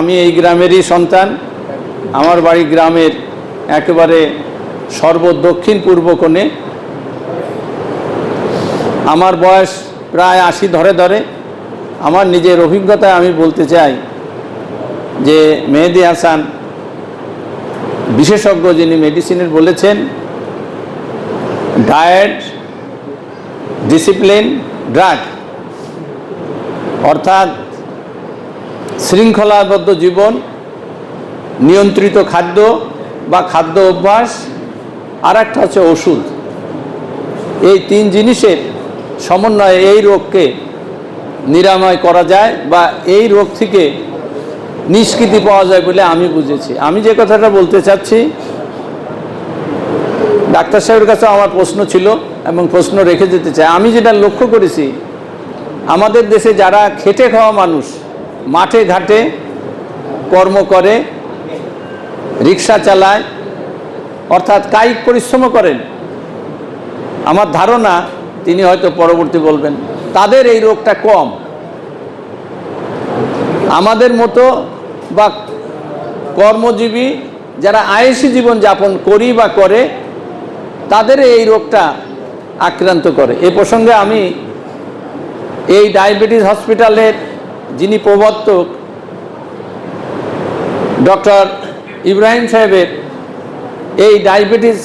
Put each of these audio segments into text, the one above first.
আমি এই গ্রামেরই সন্তান। আমার বাড়ি গ্রামের একেবারে সর্বদক্ষিণ পূর্ব কোণে। আমার বয়স প্রায় আশি ধরে ধরে। আমার নিজের অভিজ্ঞতায় আমি বলতে চাই যে মেহেদি হাসান, বিশেষজ্ঞ যিনি মেডিসিনের বলেছেন ডায়েট ডিসিপ্লিন ড্রাগ অর্থাৎ শৃঙ্খলাবদ্ধ জীবন, নিয়ন্ত্রিত খাদ্য বা খাদ্য অভ্যাস আর একটা হচ্ছে ওষুধ। এই তিন জিনিসের সমন্বয়ে এই রোগকে নিরাময় করা যায় বা এই রোগ থেকে নিষ্কৃতি পাওয়া যায় বলে আমি বুঝেছি। আমি যে কথাটা বলতে চাচ্ছি, ডাক্তার সাহেবের কাছে আমার প্রশ্ন ছিল এবং প্রশ্ন রেখে যেতে চাই। আমি যেটা লক্ষ্য করেছি, আমাদের দেশে যারা খেটে খাওয়া মানুষ মাঠে ঘাটে কর্ম করে, রিক্সা চালায়, অর্থাৎ কায়িক পরিশ্রম করেন। আমার ধারণা, তিনি হয়তো পরবর্তী বলবেন, তাদের এই রোগটা কম। আমাদের মতো বা কর্মজীবী যারা আয়েসি জীবন যাপন করি বা করে, তাদের এই রোগটা আক্রান্ত করে। এ প্রসঙ্গে আমি এই ডায়াবেটিস হসপিটালের যিনি প্রবর্তক ডক্টর ইব্রাহিম সাহেবের এই ডায়াবেটিস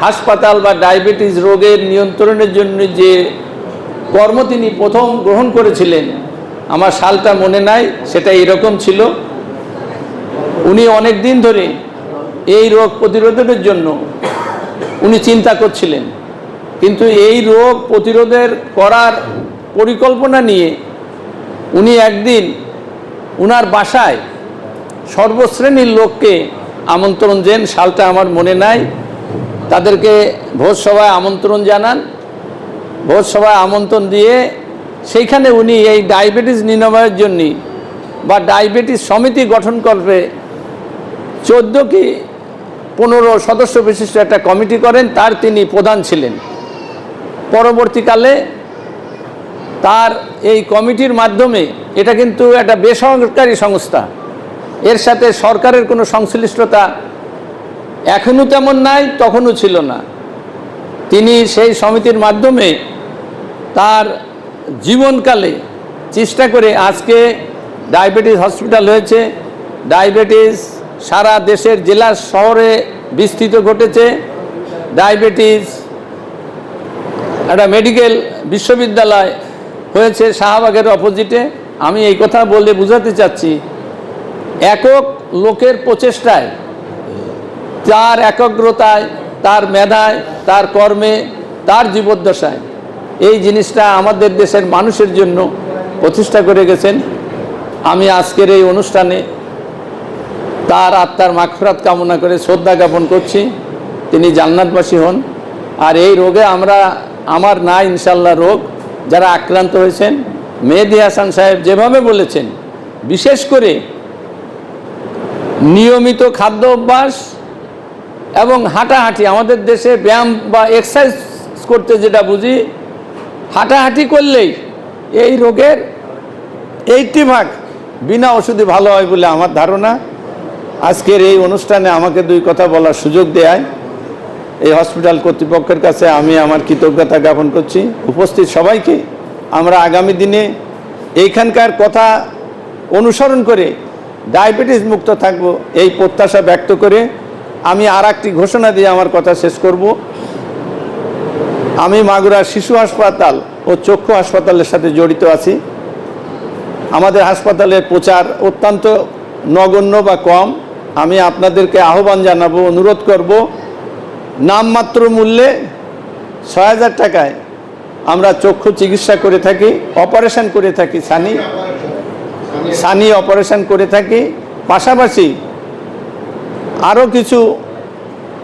হাসপাতাল বা ডায়াবেটিস রোগের নিয়ন্ত্রণের জন্য যে কর্ম তিনি প্রথম গ্রহণ করেছিলেন, আমার সালটা মনে নাই, সেটা এরকম ছিল। উনি অনেক দিন ধরে এই রোগ প্রতিরোধের জন্য উনি চিন্তা করছিলেন। কিন্তু এই রোগ প্রতিরোধের করার পরিকল্পনা নিয়ে উনি একদিন উনার বাসায় সর্বশ্রেণীর লোককে আমন্ত্রণ দেন, সালটা আমার মনে নাই। তাদেরকে ভোজ সভায় আমন্ত্রণ জানান। ভোজ সভায় আমন্ত্রণ দিয়ে সেইখানে উনি এই ডায়াবেটিস নিরাময়ের জন্য বা ডায়াবেটিস সমিতি গঠন করবে। চোদ্দ কি পনেরো সদস্য বিশিষ্ট একটা কমিটি করেন, তার তিনি প্রধান ছিলেন। পরবর্তীকালে তার এই কমিটির মাধ্যমে এটা কিন্তু একটা বেসরকারি সংস্থা। এর সাথে সরকারের কোনো সংশ্লিষ্টতা এখনও তেমন নাই, তখনও ছিল না। তিনি সেই সমিতির মাধ্যমে তার জীবনকালে চেষ্টা করে আজকে ডায়াবেটিস হসপিটাল হয়েছে। ডায়াবেটিস সারা দেশের জেলা শহরে বিস্তৃত ঘটেছে। ডায়াবেটিস একটা মেডিকেল বিশ্ববিদ্যালয় হয়েছে শাহবাগের অপোজিটে। আমি এই কথা বলে বোঝাতে চাচ্ছি, একক লোকের প্রচেষ্টায়, তার একাগ্রতায়, তার মেধায়, তার কর্মে, তার জীবদ্দশায়, এই জিনিসটা আমাদের দেশের মানুষের জন্য প্রতিষ্ঠা করে গেছেন। আমি আজকের এই অনুষ্ঠানে তার আত্মার মাগফিরাত কামনা করে শ্রদ্ধা জ্ঞাপন করছি। তিনি জান্নাতবাসী হন। আর এই রোগে আমরা, আমার না ইনশাল্লাহ রোগ যারা আক্রান্ত হয়েছেন, মেহেদি হাসান সাহেব যেভাবে বলেছেন, বিশেষ করে নিয়মিত খাদ্য অভ্যাস এবং হাঁটাহাঁটি, আমাদের দেশে ব্যায়াম বা এক্সারসাইজ করতে যেটা বুঝি, হাঁটাহাঁটি করলেই এই রোগের এইটি ভাগ বিনা ওষুধে ভালো হয় বলে আমার ধারণা। আজকের এই অনুষ্ঠানে আমাকে দুই কথা বলার সুযোগ দেয় এই হসপিটাল কর্তৃপক্ষের কাছে আমি আমার কৃতজ্ঞতা জ্ঞাপন করছি। উপস্থিত সবাইকে আমরা আগামী দিনে এইখানকার কথা অনুসরণ করে ডায়াবেটিস মুক্ত থাকব এই প্রত্যাশা ব্যক্ত করে আমি আর একটি ঘোষণা দিয়ে আমার কথা শেষ করব। আমি মাগুরা শিশু হাসপাতাল ও চক্ষু হাসপাতালের সাথে জড়িত আছি। আমাদের হাসপাতালের প্রচার অত্যন্ত নগণ্য বা কম। আমি আপনাদেরকে আহ্বান জানাব, অনুরোধ করব নামমাত্র মূল্যে ছয় হাজার টাকায় আমরা চক্ষু চিকিৎসা করে থাকি, অপারেশন করে থাকি, সানি সানি অপারেশন করে থাকি। পাশাপাশি আরও কিছু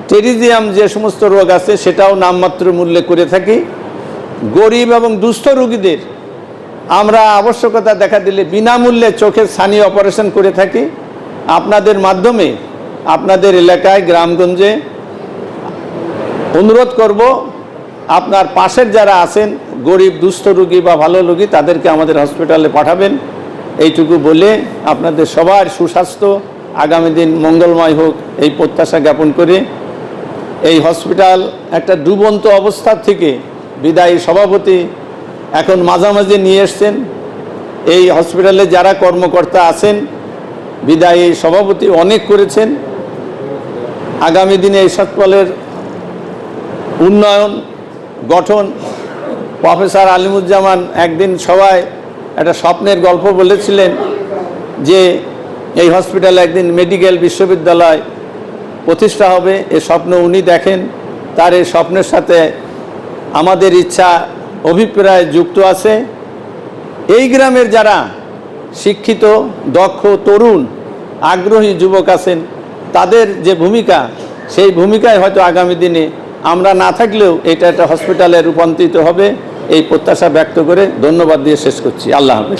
টেরিজিয়াম যে সমস্ত রোগ আছে সেটাও নামমাত্র মূল্যে করে থাকি। গরিব এবং দুস্থ রোগীদের আমরা আবশ্যকতা দেখা দিলে বিনামূল্যে চোখের সানি অপারেশন করে থাকি। আপনাদের মাধ্যমে আপনাদের এলাকায়, গ্রামগঞ্জে অনুরোধ করব, আপনার পাশের যারা আছেন, গরিব, দুস্থ রোগী বা ভালো রোগী, তাদেরকে আমাদের হসপিটালে পাঠাবেন। এইটুকু বলে আপনাদের সবার সুস্বাস্থ্য। আগামী দিন মঙ্গলময় হোক, এই প্রত্যাশা জ্ঞাপন করে। এই হসপিটাল একটা ডুবন্ত অবস্থা থেকে বিদায়ী সভাপতি এখন মাঝামাঝি নিয়ে এসছেন। এই হসপিটালে যারা কর্মকর্তা আছেন, বিদায়ী সভাপতি অনেক করেছেন। আগামী দিনে এই হাসপাতালের উন্নয়ন, গঠন, প্রফেসর আলিমুজ্জামান একদিন সবাই একটা স্বপ্নের গল্প বলেছিলেন যে এই হসপিটালে একদিন মেডিকেল বিশ্ববিদ্যালয় প্রতিষ্ঠা হবে, এ স্বপ্ন উনি দেখেন। তার এই স্বপ্নের সাথে আমাদের ইচ্ছা অভিপ্রায় যুক্ত আছে। এই গ্রামের যারা শিক্ষিত, দক্ষ, তরুণ, আগ্রহী যুবক আছেন, তাদের যে ভূমিকা, সেই ভূমিকায় হয়তো আগামী দিনে আমরা না থাকলেও এটা একটা হসপিটালে রূপান্তরিত হবে, এই প্রত্যাশা ব্যক্ত করে ধন্যবাদ দিয়ে শেষ করছি। আল্লাহ হাফেজ।